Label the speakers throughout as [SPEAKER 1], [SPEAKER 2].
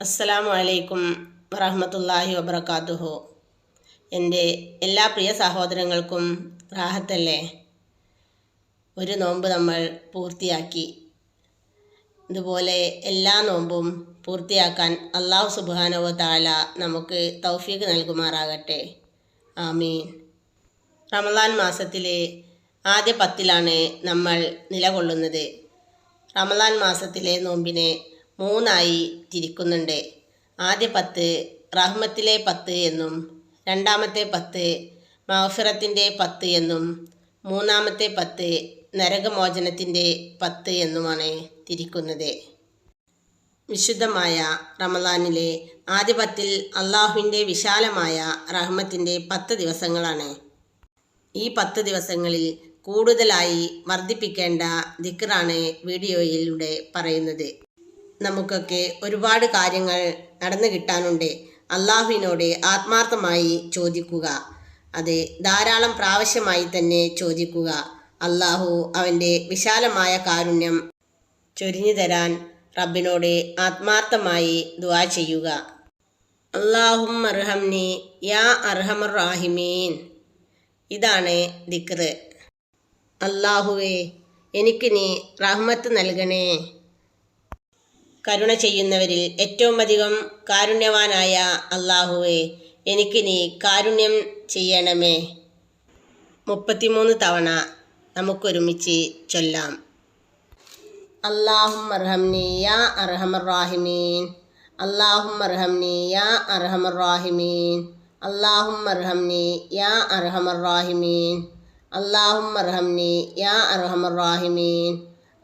[SPEAKER 1] അസ്സലാമു അലൈക്കും വറഹമത്തല്ലാഹി വബർക്കാത്തുഹു എന്റെ എല്ലാ പ്രിയ സഹോദരങ്ങൾക്കും റാഹത്തല്ലേ? ഒരു നോമ്പ് നമ്മൾ പൂർത്തിയാക്കി. ഇതുപോലെ എല്ലാ നോമ്പും പൂർത്തിയാക്കാൻ അള്ളാഹു സുബാനവ താല നമുക്ക് തൗഫീഖ് നൽകുമാറാകട്ടെ. ആമീൻ. റമദാൻ മാസത്തിലെ ആദ്യ പത്തിലാണ് നമ്മൾ നിലകൊള്ളുന്നത്. റമദാൻ മാസത്തിലെ നോമ്പിനെ മൂന്നായി തിരിക്കുന്നുണ്ട്. ആദ്യ പത്ത് റഹ്മത്തിലെ പത്ത് എന്നും രണ്ടാമത്തെ പത്ത് മഹഫിറത്തിന്റെ പത്ത് എന്നും മൂന്നാമത്തെ പത്ത് നരകമോചനത്തിന്റെ പത്ത് എന്നുമാണ് തിരിക്കുന്നത്. വിശുദ്ധമായ റമദാനിലെ ആദ്യ പത്തിൽ അള്ളാഹുവിന്റെ വിശാലമായ റഹ്മത്തിന്റെ പത്ത് ദിവസങ്ങളാണ്. ഈ പത്ത് ദിവസങ്ങളിൽ കൂടുതലായി വർദ്ധിപ്പിക്കേണ്ട ദിക്റാണ് വീഡിയോയിലൂടെ പറയുന്നത്. നമുക്കൊക്കെ ഒരുപാട് കാര്യങ്ങൾ നടന്നു കിട്ടാനുണ്ട്. അള്ളാഹുവിനോട് ആത്മാർത്ഥമായി ചോദിക്കുക. അത് ധാരാളം പ്രാവശ്യമായി തന്നെ ചോദിക്കുക. അള്ളാഹു അവന്റെ വിശാലമായ കാരുണ്യം ചൊരിഞ്ഞു തരാൻ റബ്ബിനോട് ആത്മാർത്ഥമായി ദുആ ചെയ്യുക. അള്ളാഹും അർഹംനി യാ അർഹമർ റാഹിമീൻ. ഇതാണ് ദിക്റ്. അള്ളാഹുവേ എനിക്ക് നീ റഹ്മത്ത് നൽകണേ. കരുണ ചെയ്യുന്നവരിൽ ഏറ്റവും അധികം കാരുണ്യവാനായ അള്ളാഹുവെ എനിക്ക് നീ കാരുണ്യം ചെയ്യണമേ. മുപ്പത്തിമൂന്ന് തവണ നമുക്കൊരുമിച്ച് ചൊല്ലാം. അള്ളാഹും അർഹംനീയ അർഹമുറാഹിമീൻ അള്ളാഹും അർഹംനീയ അർഹമുറാഹിമീൻ അള്ളാഹും അർഹംനീയ അർഹമുറാഹിമീൻ അള്ളാഹും അർഹംനീയ അർഹമുറാഹിമീൻ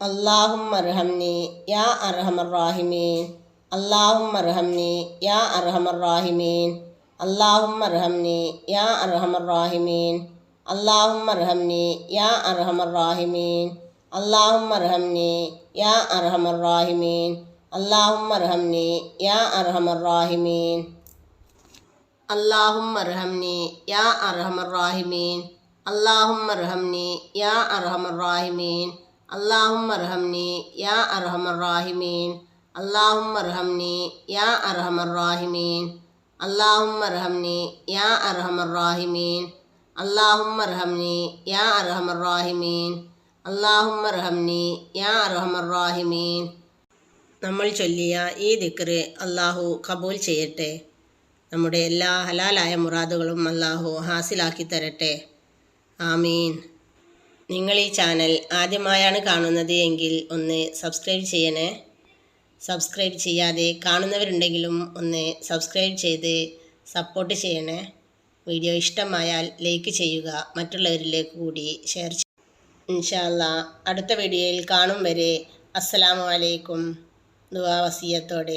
[SPEAKER 1] அல்லாஹும் அர்ஹம்னி யா அர்ஹமர் ராஹிமீன் அல்லாஹும் அர்ஹம்னி யா அர்ஹமர் ராஹிமீன் அல்லாஹும் அர்ஹம்னி யா அர்ஹமர் ராஹிமீன் அல்லாஹும் அர்ஹம்னி யா அர்ஹமர் ராஹிமீன் அல்லாஹும் அர்ஹம்னி யா அர்ஹமர் ராஹிமீன் அல்லாஹும் அர்ஹம்னி யா அர்ஹமர் ராஹிமீன் அல்லாஹும் அர்ஹம்னி யா அர்ஹமர் ராஹிமீன் அல்லாஹும் அர்ஹம்னி யா அர்ஹமர் ராஹிமீன் അള്ളാഹും യാ അർഹമറാഹിമീൻ അള്ളാഹും അർഹംനി യാ അർഹമറാഹിമീൻ അള്ളാഹും അർഹംനി യാ അർഹമറാഹിമീൻ അള്ളാഹും അർഹംനി യാ അർഹമറാഹിമീൻ അള്ളാഹും അർഹംനി യാ അർഹമറാഹിമീൻ നമ്മൾ ചൊല്ലിയ ഈ ദിക്റ് അള്ളാഹു കബൂൽ ചെയ്യട്ടെ. നമ്മുടെ എല്ലാ ഹലാലായ മുറാദുകളും അള്ളാഹു ഹാസിലാക്കി തരട്ടെ. ആമീൻ. നിങ്ങൾ ഈ ചാനൽ ആദ്യമായാണ് കാണുന്നത് എങ്കിൽ ഒന്ന് സബ്സ്ക്രൈബ് ചെയ്യണേ. സബ്സ്ക്രൈബ് ചെയ്യാതെ കാണുന്നവരുണ്ടെങ്കിലും ഒന്ന് സബ്സ്ക്രൈബ് ചെയ്ത് സപ്പോർട്ട് ചെയ്യണേ. വീഡിയോ ഇഷ്ടമായാൽ ലൈക്ക് ചെയ്യുക മറ്റുള്ളവരിലേക്ക് കൂടി ഷെയർ ചെയ്യുക ഇൻഷാല്ല അടുത്ത വീഡിയോയിൽ കാണും വരെ. അസ്സലാമു അലൈക്കും. ദുവാ വസിയത്തോടെ.